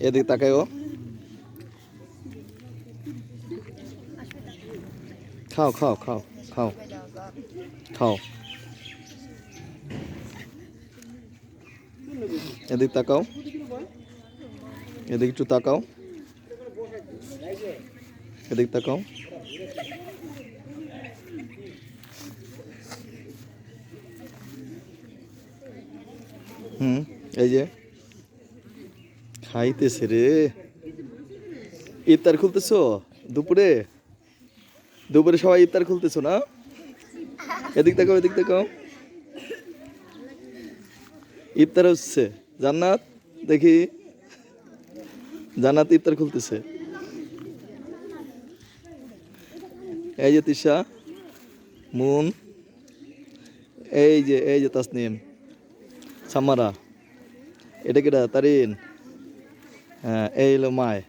এদিকে তাকায় ও খাও খাও খাও খাও খাও এদিক তাকাও এদিক একটু তাকাও এদিক তাকাও হুম এই যে খাইতেছে রে। ইফতার খুলতেছো? দুপুরে? দুপুরে সবাই ইফতার খুলতেছো না? এদিক তাকাও এদিক তাকাও ইফতার হচ্ছে। জান্নাত? দেখি। জান্নাত ইফতার খুলতেছে। এই যে তিশা, মুন, এই যে এই যে তাসনিম সামারা এটা কেটা তারিন। এই হলো মায়